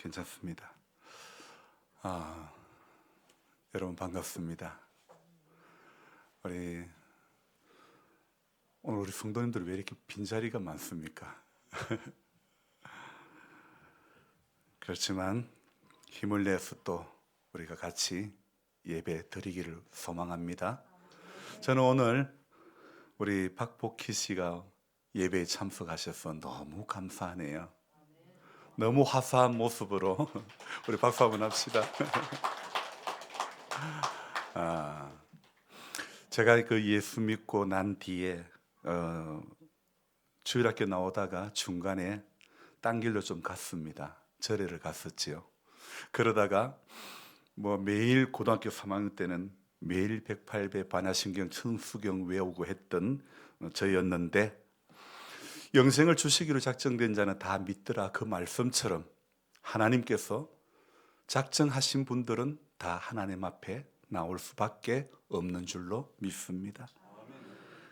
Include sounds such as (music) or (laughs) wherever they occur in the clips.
괜찮습니다. 아, 여러분 반갑습니다. 우리 오늘 우리 성도님들 왜 이렇게 빈자리가 많습니까? (laughs) 그렇지만 힘을 내서 또 우리가 같이 예배 드리기를 소망합니다. 저는 오늘 우리 박복희 씨가 예배에 참석하셔서 너무 감사하네요. 너무 화사한 모습으로 (laughs) 우리 박수 한번 합시다. (laughs) 아, 제가 그 예수 믿고 난 뒤에 어, 주일학교 나오다가 중간에 딴 길로 좀 갔습니다. 절에를 갔었지요. 그러다가 뭐 매일 고등학교 3학년 때는 매일 108배 반야신경 천수경 외우고 했던 저였는데 영생을 주시기로 작정된 자는 다 믿더라 그 말씀처럼 하나님께서 작정하신 분들은 다 하나님 앞에 나올 수밖에 없는 줄로 믿습니다.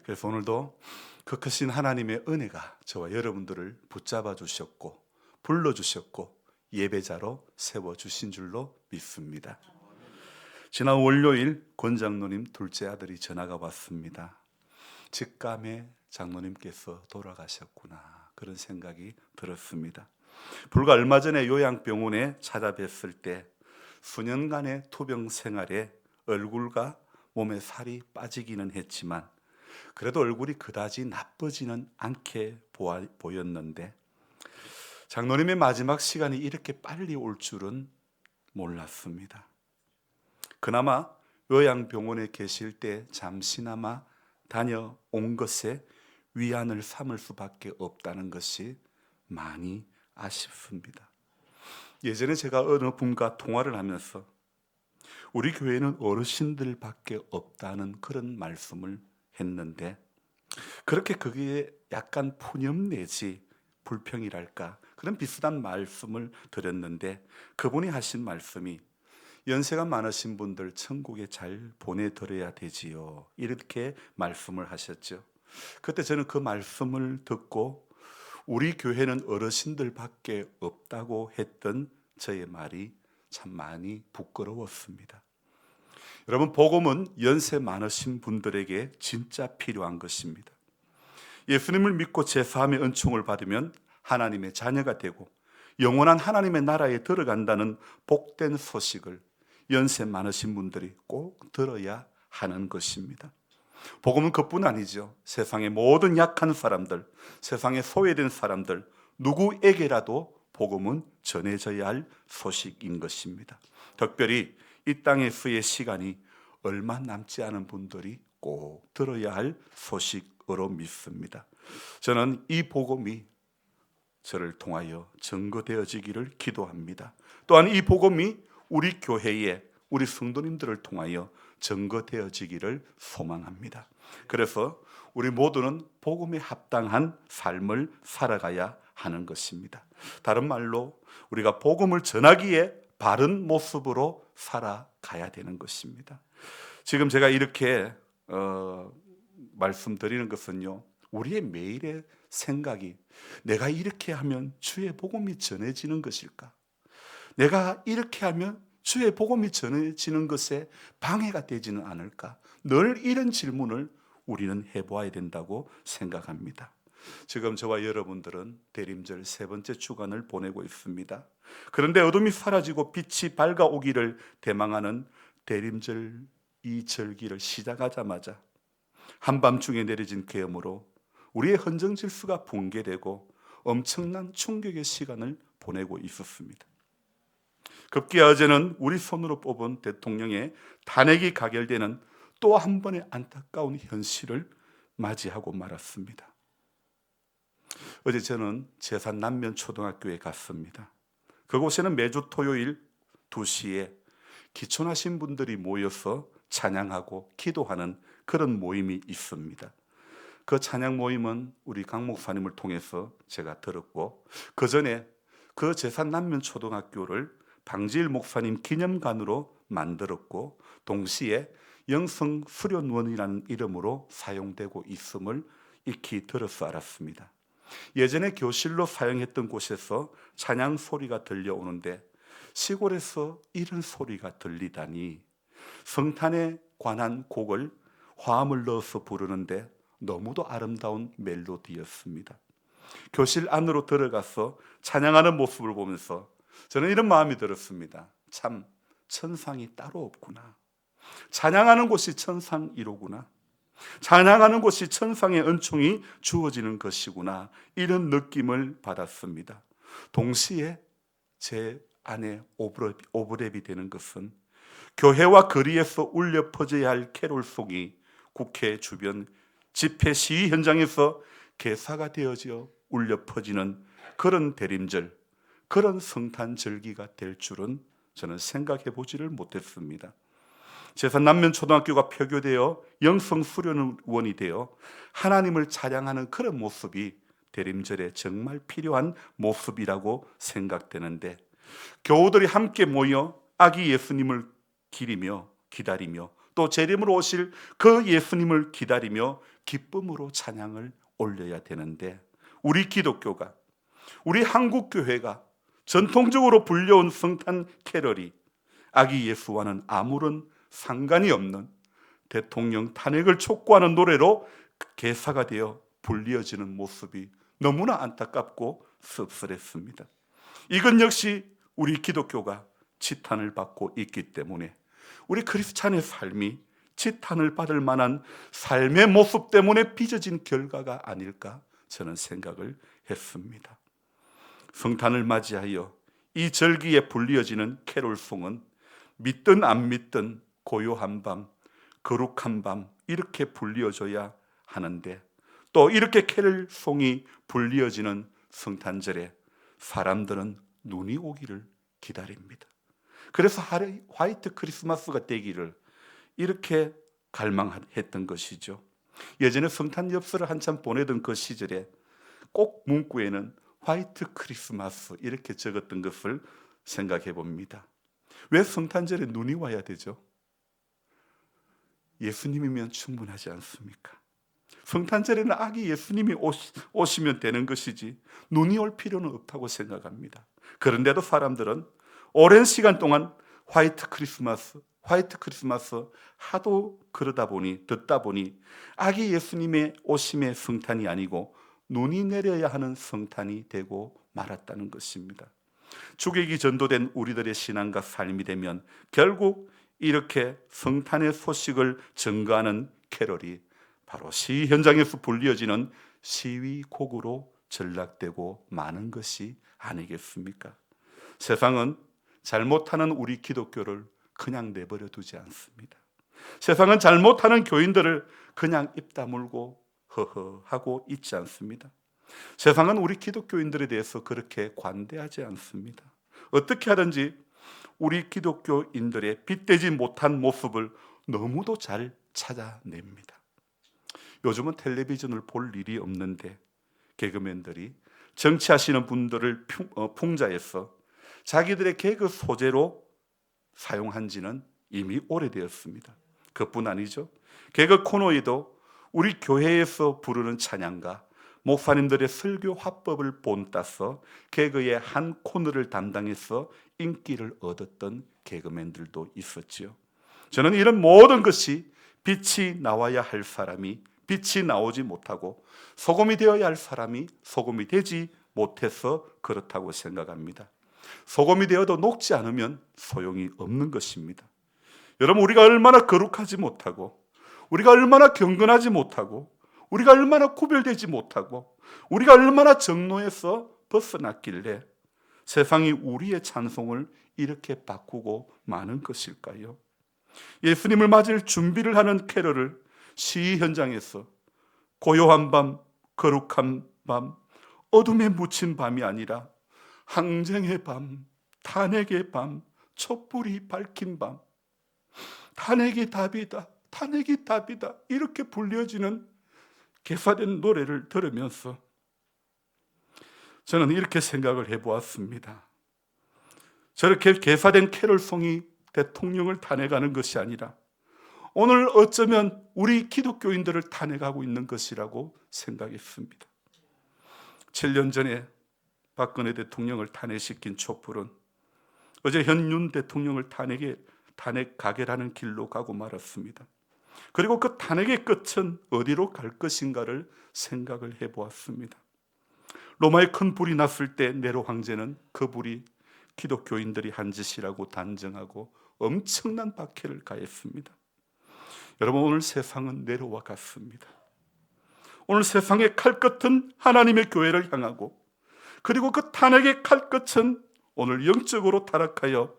그래서 오늘도 그 크신 하나님의 은혜가 저와 여러분들을 붙잡아 주셨고 불러 주셨고 예배자로 세워 주신 줄로 믿습니다. 지난 월요일 권 장로님 둘째 아들이 전화가 왔습니다. 직감에 장로님께서 돌아가셨구나 그런 생각이 들었습니다. 불과 얼마 전에 요양병원에 찾아뵀을 때 수년간의 투병 생활에 얼굴과 몸에 살이 빠지기는 했지만 그래도 얼굴이 그다지 나쁘지는 않게 보였는데 장로님의 마지막 시간이 이렇게 빨리 올 줄은 몰랐습니다. 그나마 요양병원에 계실 때 잠시나마 다녀온 것에 위안을 삼을 수밖에 없다는 것이 많이 아쉽습니다. 예전에 제가 어느 분과 통화를 하면서 우리 교회는 어르신들밖에 없다는 그런 말씀을 했는데 그렇게 그게 약간 푸념 내지 불평이랄까 그런 비슷한 말씀을 드렸는데 그분이 하신 말씀이 연세가 많으신 분들 천국에 잘 보내드려야 되지요. 이렇게 말씀을 하셨죠. 그때 저는 그 말씀을 듣고 우리 교회는 어르신들밖에 없다고 했던 저의 말이 참 많이 부끄러웠습니다. 여러분, 복음은 연세 많으신 분들에게 진짜 필요한 것입니다. 예수님을 믿고 제사함의 은총을 받으면 하나님의 자녀가 되고 영원한 하나님의 나라에 들어간다는 복된 소식을 연세 많으신 분들이 꼭 들어야 하는 것입니다. 복음은 그뿐 아니죠. 세상의 모든 약한 사람들, 세상에 소외된 사람들, 누구에게라도 복음은 전해져야 할 소식인 것입니다. 특별히 이 땅에서의 시간이 얼마 남지 않은 분들이 꼭 들어야 할 소식으로 믿습니다. 저는 이 복음이 저를 통하여 증거되어지기를 기도합니다. 또한 이 복음이 우리 교회에 우리 성도님들을 통하여 증거되어지기를 소망합니다. 그래서 우리 모두는 복음에 합당한 삶을 살아가야 하는 것입니다. 다른 말로 우리가 복음을 전하기에 바른 모습으로 살아가야 되는 것입니다. 지금 제가 이렇게 어, 말씀드리는 것은요, 우리의 매일의 생각이 내가 이렇게 하면 주의 복음이 전해지는 것일까? 내가 이렇게 하면 주의 복음이 전해지는 것에 방해가 되지는 않을까? 늘 이런 질문을 우리는 해보아야 된다고 생각합니다. 지금 저와 여러분들은 대림절 세 번째 주간을 보내고 있습니다. 그런데 어둠이 사라지고 빛이 밝아오기를 대망하는 대림절 이 절기를 시작하자마자 한밤중에 내려진 계엄으로 우리의 헌정 질서가 붕괴되고 엄청난 충격의 시간을 보내고 있었습니다. 급기야 어제는 우리 손으로 뽑은 대통령의 탄핵이 가결되는 또 한 번의 안타까운 현실을 맞이하고 말았습니다. 어제 저는 제산 남면 초등학교에 갔습니다. 그곳에는 매주 토요일 2시에 기촌하신 분들이 모여서 찬양하고 기도하는 그런 모임이 있습니다. 그 찬양 모임은 우리 강 목사님을 통해서 제가 들었고 그 전에 그 제산 남면 초등학교를 방지일 목사님 기념관으로 만들었고 동시에 영성 수련원이라는 이름으로 사용되고 있음을 익히 들어서 알았습니다. 예전에 교실로 사용했던 곳에서 찬양 소리가 들려오는데 시골에서 이런 소리가 들리다니 성탄에 관한 곡을 화음을 넣어서 부르는데 너무도 아름다운 멜로디였습니다. 교실 안으로 들어가서 찬양하는 모습을 보면서 저는 이런 마음이 들었습니다. 참 천상이 따로 없구나. 찬양하는 곳이 천상 1호구나. 찬양하는 곳이 천상의 은총이 주어지는 것이구나. 이런 느낌을 받았습니다. 동시에 제 안에 오브랩, 오브랩이 되는 것은 교회와 거리에서 울려 퍼져야 할 캐롤송이 국회 주변 집회 시위 현장에서 개사가 되어져 울려 퍼지는 그런 대림절, 그런 성탄 절기가 될 줄은 저는 생각해 보지를 못했습니다. 제산 남면 초등학교가 폐교되어 영성 수련원이 되어 하나님을 찬양하는 그런 모습이 대림절에 정말 필요한 모습이라고 생각되는데 교우들이 함께 모여 아기 예수님을 기리며 기다리며 또 재림으로 오실 그 예수님을 기다리며 기쁨으로 찬양을 올려야 되는데 우리 기독교가 우리 한국 교회가 전통적으로 불려온 성탄 캐럴이 아기 예수와는 아무런 상관이 없는 대통령 탄핵을 촉구하는 노래로 개사가 되어 불리어지는 모습이 너무나 안타깝고 씁쓸했습니다. 이건 역시 우리 기독교가 지탄을 받고 있기 때문에 우리 크리스찬의 삶이 지탄을 받을 만한 삶의 모습 때문에 빚어진 결과가 아닐까 저는 생각을 했습니다. 성탄을 맞이하여 이 절기에 불리어지는 캐롤송은 믿든 안 믿든 고요한 밤, 거룩한 밤 이렇게 불리어져야 하는데 또 이렇게 캐롤송이 불리어지는 성탄절에 사람들은 눈이 오기를 기다립니다. 그래서 화이트 크리스마스가 되기를 이렇게 갈망했던 것이죠. 예전에 성탄 엽서를 한참 보내던 그 시절에 꼭 문구에는 화이트 크리스마스 이렇게 적었던 것을 생각해 봅니다. 왜 성탄절에 눈이 와야 되죠? 예수님이면 충분하지 않습니까? 성탄절에는 아기 예수님이 오시, 면 되는 것이지 눈이 올 필요는 없다고 생각합니다. 그런데도 사람들은 오랜 시간 동안 화이트 크리스마스, 화이트 크리스마스 하도 그러다 보니 듣다 보니 아기 예수님의 오심의 성탄이 아니고 눈이 내려야 하는 성탄이 되고 말았다는 것입니다. 주객이 전도된 우리들의 신앙과 삶이 되면 결국 이렇게 성탄의 소식을 증거하는 캐럴이 바로 시위 현장에서 불리어지는 시위 곡으로 전락되고 많은 것이 아니겠습니까? 세상은 잘못하는 우리 기독교를 그냥 내버려 두지 않습니다. 세상은 잘못하는 교인들을 그냥 입 다물고 허허 하고 있지 않습니다. 세상은 우리 기독교인들에 대해서 그렇게 관대하지 않습니다. 어떻게 하든지 우리 기독교인들의 빛되지 못한 모습을 너무도 잘 찾아냅니다. 요즘은 텔레비전을 볼 일이 없는데 개그맨들이 정치하시는 분들을 어, 풍자해서 자기들의 개그 소재로 사용한 지는 이미 오래되었습니다. 그뿐 아니죠. 개그 코너에도 우리 교회에서 부르는 찬양가 목사님들의 설교 화법을 본따서 개그의 한 코너를 담당해서 인기를 얻었던 개그맨들도 있었지요. 저는 이런 모든 것이 빛이 나와야 할 사람이 빛이 나오지 못하고 소금이 되어야 할 사람이 소금이 되지 못해서 그렇다고 생각합니다. 소금이 되어도 녹지 않으면 소용이 없는 것입니다. 여러분, 우리가 얼마나 거룩하지 못하고, 우리가 얼마나 경건하지 못하고, 우리가 얼마나 구별되지 못하고, 우리가 얼마나 정로에서 벗어났길래 세상이 우리의 찬송을 이렇게 바꾸고 마는 것일까요? 예수님을 맞을 준비를 하는 캐럴을 시위 현장에서 고요한 밤, 거룩한 밤, 어둠에 묻힌 밤이 아니라 항쟁의 밤, 탄핵의 밤, 촛불이 밝힌 밤, 탄핵이 답이다, 탄핵이 답이다 이렇게 불려지는 개사된 노래를 들으면서 저는 이렇게 생각을 해보았습니다. 저렇게 개사된 캐롤송이 대통령을 탄핵하는 것이 아니라 오늘 어쩌면 우리 기독교인들을 탄핵하고 있는 것이라고 생각했습니다. 7년 전에 박근혜 대통령을 탄핵시킨 촛불은 어제 현윤 대통령을 탄핵에 탄핵 가결하는 길로 가고 말았습니다. 그리고 그 탄핵의 끝은 어디로 갈 것인가를 생각을 해 보았습니다. 로마의 큰 불이 났을 때 네로 황제는 그 불이 기독교인들이 한 짓이라고 단정하고 엄청난 박해를 가했습니다. 여러분 오늘 세상은 네로와 같습니다. 오늘 세상의 칼끝은 하나님의 교회를 향하고 그리고 그 탄핵의 칼끝은 오늘 영적으로 타락하여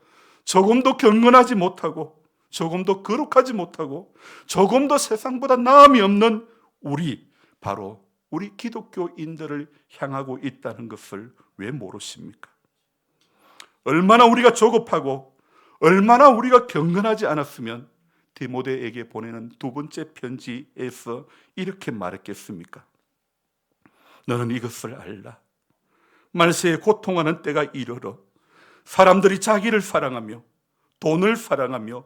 조금도 경건하지 못하고 조금도 거룩하지 못하고 조금도 세상보다 나음이 없는 우리 바로 우리 기독교인들을 향하고 있다는 것을 왜 모르십니까? 얼마나 우리가 조급하고 얼마나 우리가 경건하지 않았으면 디모데에게 보내는 두 번째 편지에서 이렇게 말했겠습니까? 너는 이것을 알라. 말세에 고통하는 때가 이르러 사람들이 자기를 사랑하며 돈을 사랑하며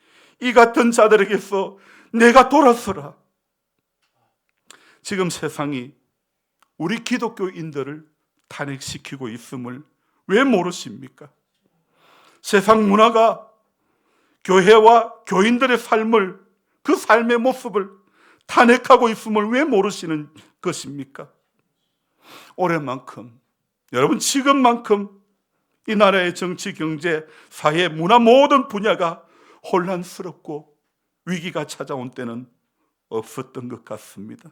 이 같은 자들에게서 내가 돌아서라. 지금 세상이 우리 기독교인들을 탄핵시키고 있음을 왜 모르십니까? 세상 문화가 교회와 교인들의 삶을 그 삶의 모습을 탄핵하고 있음을 왜 모르시는 것입니까? 올해만큼 여러분 지금만큼 이 나라의 정치, 경제, 사회, 문화 모든 분야가 혼란스럽고 위기가 찾아온 때는 없었던 것 같습니다.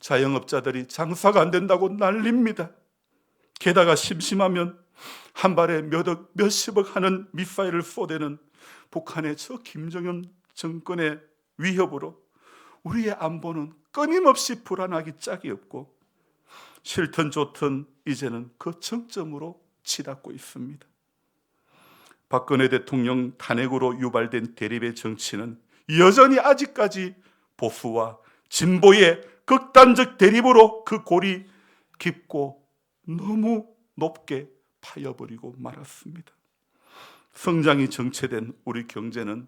자영업자들이 장사가 안 된다고 난립니다. 게다가 심심하면 한 발에 몇억, 몇십억 하는 미사일을 쏘대는 북한의 저 김정은 정권의 위협으로 우리의 안보는 끊임없이 불안하기 짝이 없고 싫든 좋든 이제는 그 정점으로 치닫고 있습니다. 박근혜 대통령 탄핵으로 유발된 대립의 정치는 여전히 아직까지 보수와 진보의 극단적 대립으로 그 골이 깊고 너무 높게 파여버리고 말았습니다. 성장이 정체된 우리 경제는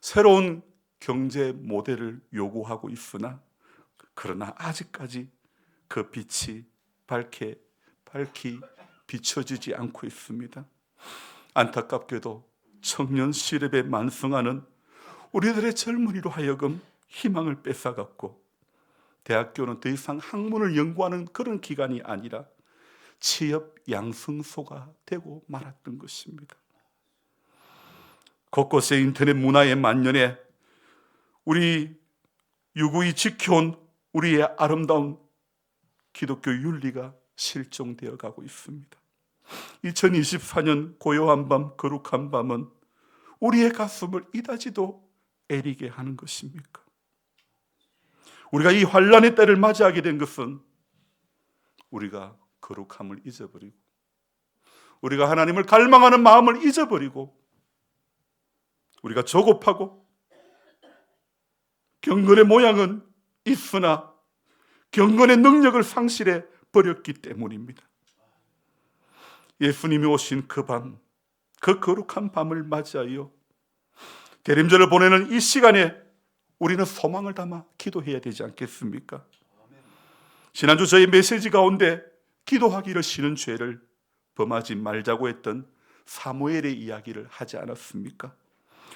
새로운 경제 모델을 요구하고 있으나 그러나 아직까지 그 빛이 밝게 밝히 비춰지지 않고 있습니다. 안타깝게도 청년 실업에 만성하는 우리들의 젊은이로 하여금 희망을 뺏어갔고 대학교는 더 이상 학문을 연구하는 그런 기관이 아니라 취업 양성소가 되고 말았던 것입니다. 곳곳에 인터넷 문화의 만연에 우리 유구히 지켜온 우리의 아름다운 기독교 윤리가 실종되어 가고 있습니다. 2024년 고요한 밤, 거룩한 밤은 우리의 가슴을 이다지도 애리게 하는 것입니까? 우리가 이 환란의 때를 맞이하게 된 것은 우리가 거룩함을 잊어버리고 우리가 하나님을 갈망하는 마음을 잊어버리고 우리가 조급하고 경건의 모양은 있으나 경건의 능력을 상실해 버렸기 때문입니다. 예수님이 오신 그 밤, 그 거룩한 밤을 맞이하여 대림절을 보내는 이 시간에 우리는 소망을 담아 기도해야 되지 않겠습니까? 지난주 저희 메시지 가운데 기도하기를 싫은 죄를 범하지 말자고 했던 사무엘의 이야기를 하지 않았습니까?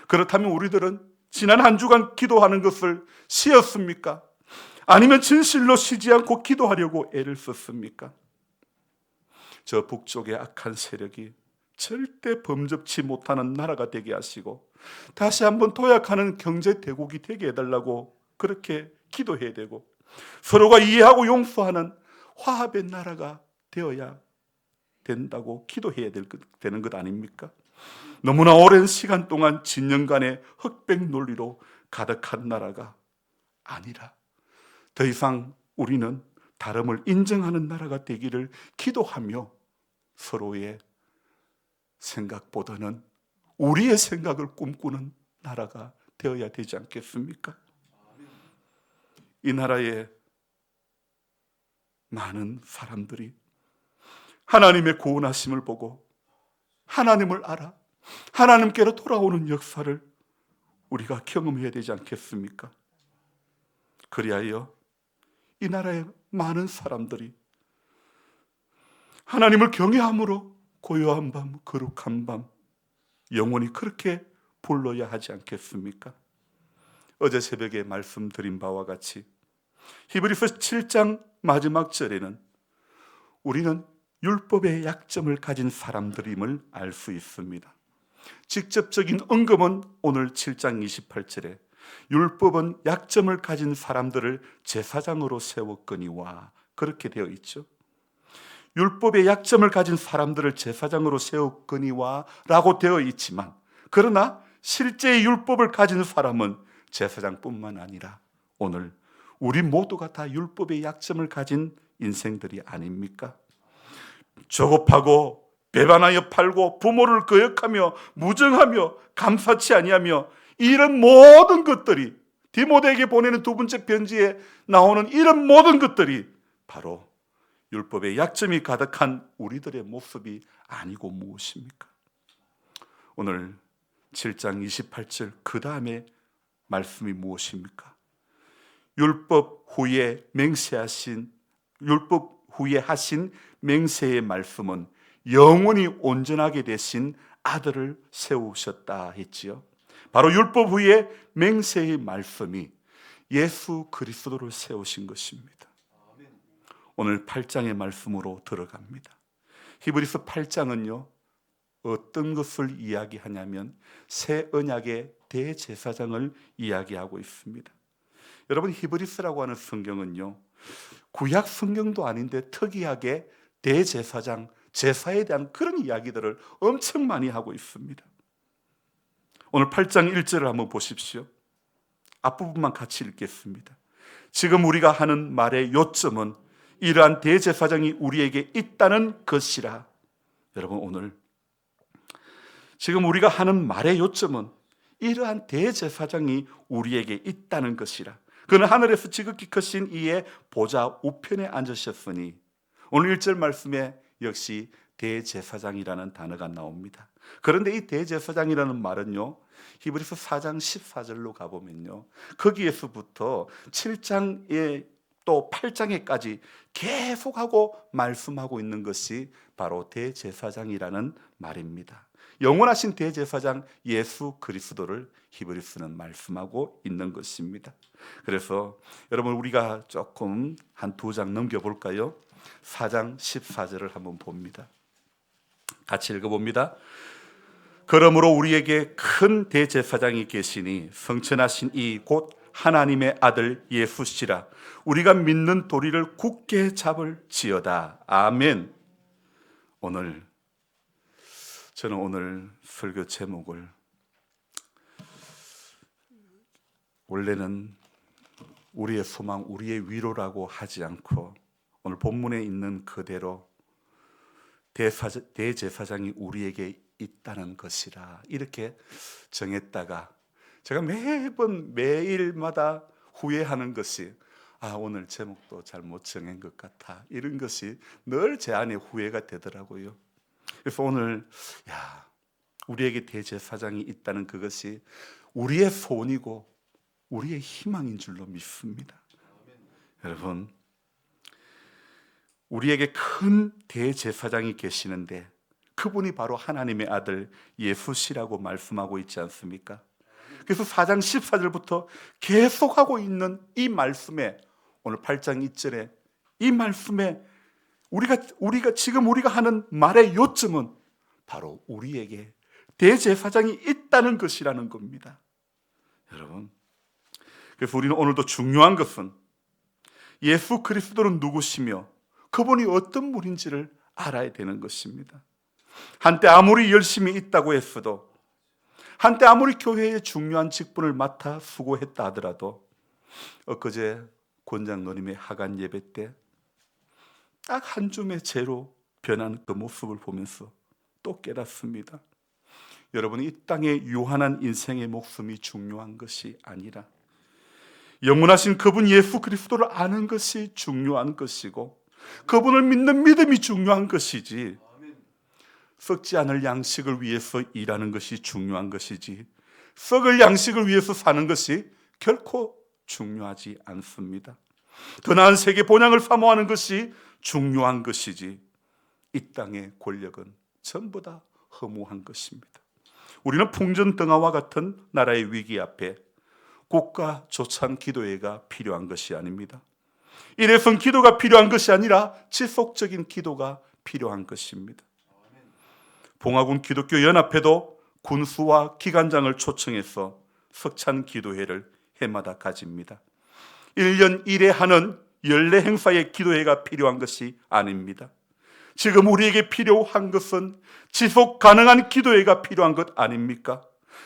그렇다면 우리들은 지난 한 주간 기도하는 것을 쉬었습니까? 아니면 진실로 쉬지 않고 기도하려고 애를 썼습니까? 저 북쪽의 악한 세력이 절대 범접치 못하는 나라가 되게 하시고 다시 한번 도약하는 경제 대국이 되게 해달라고 그렇게 기도해야 되고 서로가 이해하고 용서하는 화합의 나라가 되어야 된다고 기도해야 될 것, 되는 것 아닙니까? 너무나 오랜 시간 동안 진영 간의 흑백 논리로 가득한 나라가 아니라 더 이상 우리는 다름을 인정하는 나라가 되기를 기도하며 서로의 생각보다는 우리의 생각을 꿈꾸는 나라가 되어야 되지 않겠습니까? 이 나라에 많은 사람들이 하나님의 구원하심을 보고 하나님을 알아 하나님께로 돌아오는 역사를 우리가 경험해야 되지 않겠습니까? 그리하여 이 나라의 많은 사람들이 하나님을 경외함으로 고요한 밤, 거룩한 밤, 영원히 그렇게 불러야 하지 않겠습니까? 어제 새벽에 말씀드린 바와 같이 히브리서 7장 마지막 절에는 우리는 율법의 약점을 가진 사람들임을 알 수 있습니다. 직접적인 언급은 오늘 7장 28절에 율법은 약점을 가진 사람들을 제사장으로 세웠거니와 그렇게 되어 있죠. 율법의 약점을 가진 사람들을 제사장으로 세웠거니와 라고 되어 있지만 그러나 실제 율법을 가진 사람은 제사장뿐만 아니라 오늘 우리 모두가 다 율법의 약점을 가진 인생들이 아닙니까? 조급하고 배반하여 팔고 부모를 거역하며 무정하며 감사치 아니하며 이런 모든 것들이 디모데에게 보내는 두 번째 편지에 나오는 이런 모든 것들이 바로 율법의 약점이 가득한 우리들의 모습이 아니고 무엇입니까? 오늘 7장 28절 그 다음에 말씀이 무엇입니까? 율법 후에 맹세하신 율법 후에 하신 맹세의 말씀은 영원히 온전하게 되신 아들을 세우셨다 했지요. 바로 율법 후에 맹세의 말씀이 예수 그리스도를 세우신 것입니다. 오늘 8장의 말씀으로 들어갑니다. 히브리서 8장은요. 어떤 것을 이야기하냐면 새 언약의 대제사장을 이야기하고 있습니다. 여러분 히브리스라고 하는 성경은요. 구약 성경도 아닌데 특이하게 대제사장, 제사에 대한 그런 이야기들을 엄청 많이 하고 있습니다. 오늘 8장 1절을 한번 보십시오. 앞부분만 같이 읽겠습니다. 지금 우리가 하는 말의 요점은 이러한 대제사장이 우리에게 있다는 것이라. 여러분 오늘 지금 우리가 하는 말의 요점은 이러한 대제사장이 우리에게 있다는 것이라. 그는 하늘에서 지극히 크신 이의 보좌 우편에 앉으셨으니 오늘 1절 말씀에 역시 대제사장이라는 단어가 나옵니다. 그런데 이 대제사장이라는 말은요. 히브리서 4장 14절로 가보면요. 거기에서부터 7장에 또 8장에까지 계속하고 말씀하고 있는 것이 바로 대제사장이라는 말입니다. 영원하신 대제사장 예수 그리스도를 히브리스는 말씀하고 있는 것입니다. 그래서 여러분 우리가 조금 한 두 장 넘겨 볼까요? 4장 14절을 한번 봅니다. 같이 읽어 봅니다. 그러므로 우리에게 큰 대제사장이 계시니 성천하신 이 곧 하나님의 아들 예수시라 우리가 믿는 도리를 굳게 잡을지어다 아멘. 오늘 저는 오늘 설교 제목을 원래는 우리의 소망, 우리의 위로라고 하지 않고 오늘 본문에 있는 그대로 대제사장이 우리에게 있다는 것이라 이렇게 정했다가 제가 매번 매일마다 후회하는 것이 아 오늘 제목도 잘 못 정한 것 같아 이런 것이 늘 제 안에 후회가 되더라고요. 그래서 오늘 야 우리에게 대제사장이 있다는 그것이 우리의 소원이고 우리의 희망인 줄로 믿습니다. 여러분 우리에게 큰 대제사장이 계시는데 그분이 바로 하나님의 아들 예수시라고 말씀하고 있지 않습니까? 그래서 4장 14절부터 계속하고 있는 이 말씀에 오늘 8장 2절에 이 말씀에 우리가 우리가 지금 우리가 하는 말의 요점은 바로 우리에게 대제사장이 있다는 것이라는 겁니다. 여러분. 그래서 우리는 오늘도 중요한 것은 예수 그리스도는 누구시며 그분이 어떤 분인지를 알아야 되는 것입니다. 한때 아무리 열심히 있다고 했어도 한때 아무리 교회의 중요한 직분을 맡아 수고했다 하더라도 엊그제 권장 노님의 하간 예배 때 딱 한 줌의 재로 변한 그 모습을 보면서 또 깨닫습니다. 여러분 이 땅의 유한한 인생의 목숨이 중요한 것이 아니라 영원하신 그분 예수 그리스도를 아는 것이 중요한 것이고 그분을 믿는 믿음이 중요한 것이지 썩지 않을 양식을 위해서 일하는 것이 중요한 것이지 썩을 양식을 위해서 사는 것이 결코 중요하지 않습니다. 더 나은 세계 본향을 사모하는 것이 중요한 것이지 이 땅의 권력은 전부 다 허무한 것입니다. 우리는 풍전등화와 같은 나라의 위기 앞에 국가 조찬 기도회가 필요한 것이 아닙니다. 일회성 기도가 필요한 것이 아니라 지속적인 기도가 필요한 것입니다. 봉화군 기독교 연합회도 군수와 기관장을 초청해서 석찬 기도회를 해마다 가집니다. 1년 1회 하는 연례 행사의 기도회가 필요한 것이 아닙니다. 지금 우리에게 필요한 것은 지속 가능한 기도회가 필요한 것 아닙니까?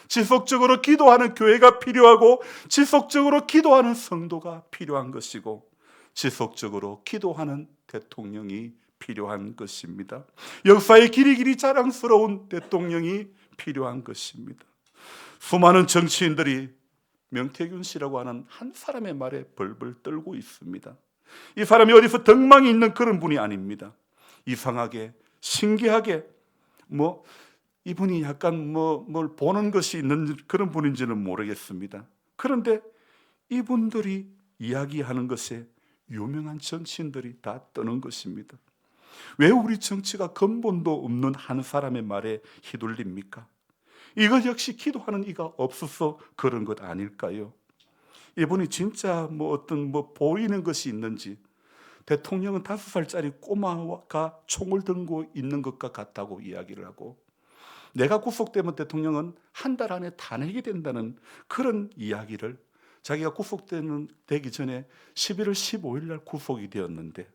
지속적으로 기도하는 교회가 필요하고 지속적으로 기도하는 성도가 필요한 것이고 지속적으로 기도하는 대통령이 필요한 것입니다. 역사의 길이 길이 자랑스러운 대통령이 필요한 것입니다. 수많은 정치인들이 명태균 씨라고 하는 한 사람의 말에 벌벌 떨고 있습니다. 이 사람이 어디서 덕망이 있는 그런 분이 아닙니다. 이상하게 신기하게 뭐 이분이 약간 뭐 뭘 보는 것이 있는 그런 분인지는 모르겠습니다. 그런데 이분들이 이야기하는 것에 유명한 정치인들이 다 떠는 것입니다. 왜 우리 정치가 근본도 없는 한 사람의 말에 휘둘립니까? 이것 역시 기도하는 이가 없어서 그런 것 아닐까요? 이분이 진짜 뭐 어떤 뭐 보이는 것이 있는지 대통령은 다섯 살짜리 꼬마가 총을 들고 있는 것과 같다고 이야기를 하고 내가 구속되면 대통령은 한 달 안에 탄핵이 된다는 그런 이야기를 자기가 구속되는 되기 전에 11월 15일 날 구속이 되었는데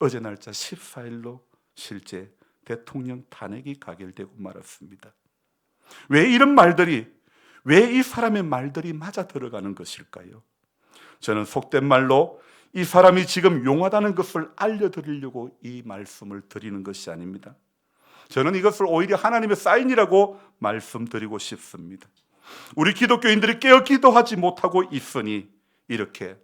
어제 날짜 14일로 실제 대통령 탄핵이 가결되고 말았습니다. 왜 이런 말들이 왜 이 사람의 말들이 맞아 들어가는 것일까요? 저는 속된 말로 이 사람이 지금 용하다는 것을 알려드리려고 이 말씀을 드리는 것이 아닙니다. 저는 이것을 오히려 하나님의 사인이라고 말씀드리고 싶습니다. 우리 기독교인들이 깨어 기도하지 못하고 있으니 이렇게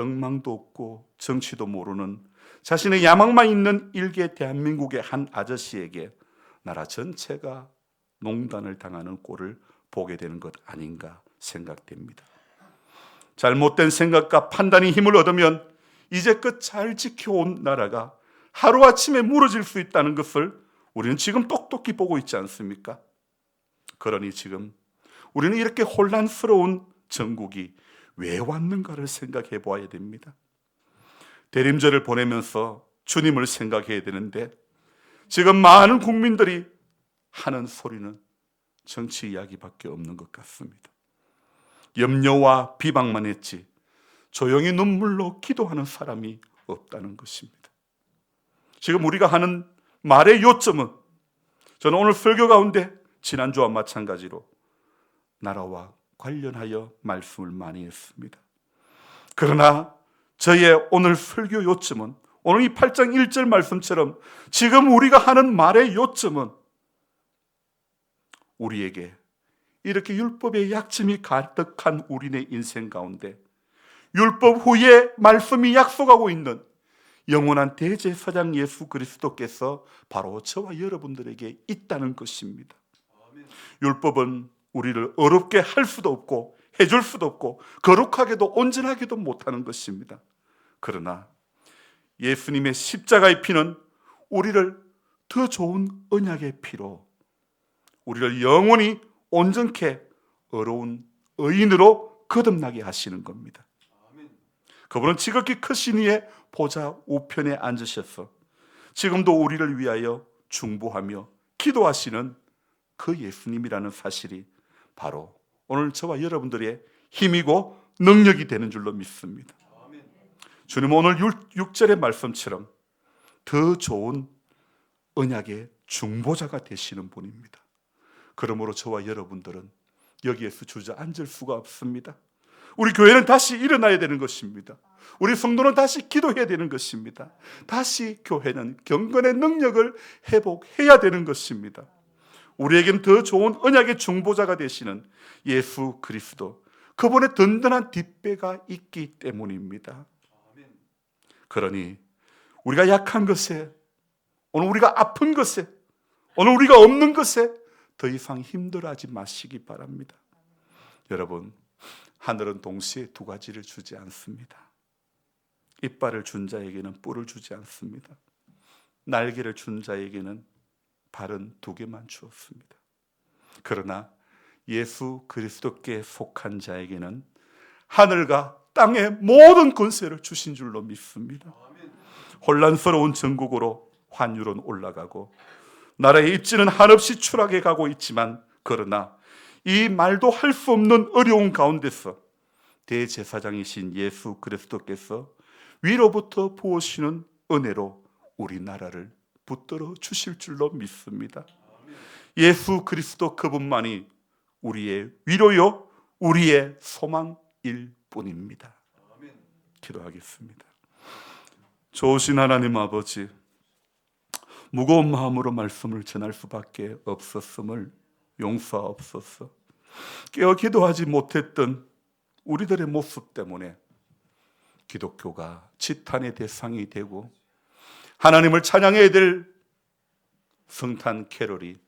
덕망도 없고 정치도 모르는 자신의 야망만 있는 일개 대한민국의 한 아저씨에게 나라 전체가 농단을 당하는 꼴을 보게 되는 것 아닌가 생각됩니다. 잘못된 생각과 판단이 힘을 얻으면 이제껏 잘 지켜온 나라가 하루아침에 무너질 수 있다는 것을 우리는 지금 똑똑히 보고 있지 않습니까? 그러니 지금 우리는 이렇게 혼란스러운 전국이 왜 왔는가를 생각해 보아야 됩니다. 대림절을 보내면서 주님을 생각해야 되는데 지금 많은 국민들이 하는 소리는 정치 이야기밖에 없는 것 같습니다. 염려와 비방만 했지 조용히 눈물로 기도하는 사람이 없다는 것입니다. 지금 우리가 하는 말의 요점은 저는 오늘 설교 가운데 지난주와 마찬가지로 나라와 관련하여 말씀을 많이 했습니다. 그러나 저의 오늘 설교 요점은 오늘 이 8장 1절 말씀처럼 지금 우리가 하는 말의 요점은 우리에게 이렇게 율법의 약점이 가득한 우리네 인생 가운데 율법 후에 말씀이 약속하고 있는 영원한 대제사장 예수 그리스도께서 바로 저와 여러분들에게 있다는 것입니다. 율법은 우리를 어렵게 할 수도 없고 해줄 수도 없고 거룩하게도 온전하게도 못하는 것입니다. 그러나 예수님의 십자가의 피는 우리를 더 좋은 언약의 피로 우리를 영원히 온전케 어려운 의인으로 거듭나게 하시는 겁니다. 그분은 지극히 크신 이의 보좌 우편에 앉으셔서 지금도 우리를 위하여 중보하며 기도하시는 그 예수님이라는 사실이 바로 오늘 저와 여러분들의 힘이고 능력이 되는 줄로 믿습니다. 주님 오늘 6 절의 말씀처럼 더 좋은 언약의 중보자가 되시는 분입니다. 그러므로 저와 여러분들은 여기에서 주저앉을 수가 없습니다. 우리 교회는 다시 일어나야 되는 것입니다. 우리 성도는 다시 기도해야 되는 것입니다. 다시 교회는 경건의 능력을 회복해야 되는 것입니다. 우리에겐 더 좋은 언약의 중보자가 되시는 예수 그리스도, 그분의 든든한 뒷배가 있기 때문입니다. 그러니 우리가 약한 것에, 오늘 우리가 아픈 것에, 오늘 우리가 없는 것에 더 이상 힘들어하지 마시기 바랍니다. 여러분, 하늘은 동시에 두 가지를 주지 않습니다. 이빨을 준 자에게는 뿔을 주지 않습니다. 날개를 준 자에게는 발은 두 개만 주었습니다. 그러나 예수 그리스도께 속한 자에게는 하늘과 땅의 모든 권세를 주신 줄로 믿습니다. 혼란스러운 전국으로 환율은 올라가고 나라의 입지는 한없이 추락해 가고 있지만 그러나 이 말도 할 수 없는 어려운 가운데서 대제사장이신 예수 그리스도께서 위로부터 부어시는 은혜로 우리나라를 붙들어 주실 줄로 믿습니다. 예수 그리스도 그분만이 우리의 위로요, 우리의 소망일 뿐입니다. 기도하겠습니다. 좋으신 하나님 아버지, 무거운 마음으로 말씀을 전할 수밖에 없었음을 용서하옵소서. 깨어 기도하지 못했던 우리들의 모습 때문에 기독교가 지탄의 대상이 되고 하나님을 찬양해야 될 성탄 캐롤이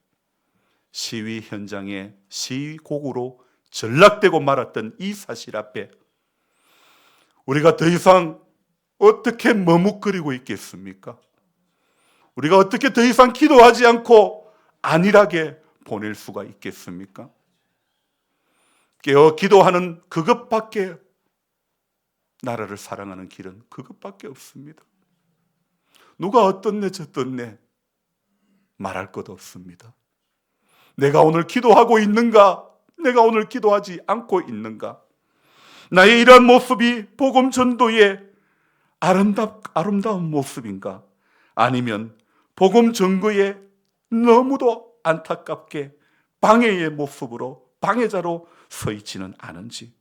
시위 현장에 시위곡으로 전락되고 말았던 이 사실 앞에 우리가 더 이상 어떻게 머뭇거리고 있겠습니까? 우리가 어떻게 더 이상 기도하지 않고 안일하게 보낼 수가 있겠습니까? 깨어 기도하는 그것밖에 나라를 사랑하는 길은 그것밖에 없습니다. 누가 어떻네 저떻네 말할 것 없습니다. 내가 오늘 기도하고 있는가? 내가 오늘 기도하지 않고 있는가? 나의 이러한 모습이 복음 전도의 아름답, 아름다운 모습인가? 아니면 복음 전거에 너무도 안타깝게 방해의 모습으로 방해자로 서 있지는 않은지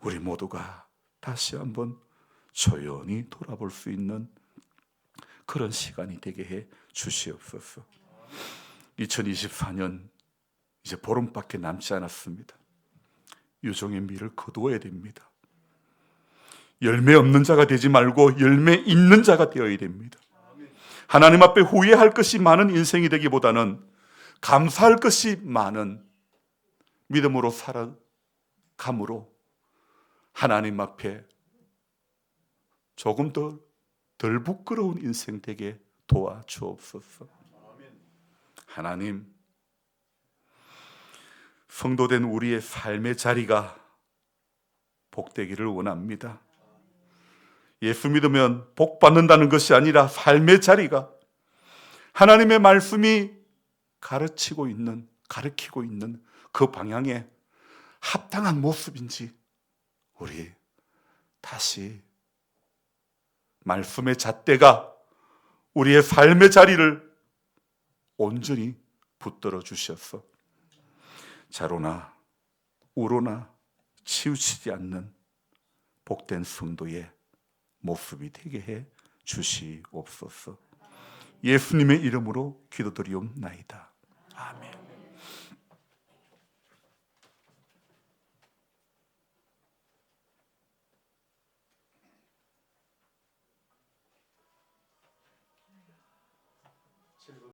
우리 모두가 다시 한번 조용히 돌아볼 수 있는 그런 시간이 되게 해 주시옵소서. 2024년 이제 보름밖에 남지 않았습니다. 유종의 미를 거두어야 됩니다. 열매 없는 자가 되지 말고 열매 있는 자가 되어야 됩니다. 하나님 앞에 후회할 것이 많은 인생이 되기보다는 감사할 것이 많은 믿음으로 살아감으로 하나님 앞에 조금 더 덜 부끄러운 인생 되게 도와주옵소서. 하나님, 성도된 우리의 삶의 자리가 복되기를 원합니다. 예수 믿으면 복 받는다는 것이 아니라 삶의 자리가 하나님의 말씀이 가르치고 있는, 가르치고 있는 그 방향에 합당한 모습인지 우리 다시 말씀의 잣대가 우리의 삶의 자리를 온전히 붙들어 주셔서 자로나 우로나 치우치지 않는 복된 성도의 모습이 되게 해 주시옵소서. 예수님의 이름으로 기도드리옵나이다. 아멘.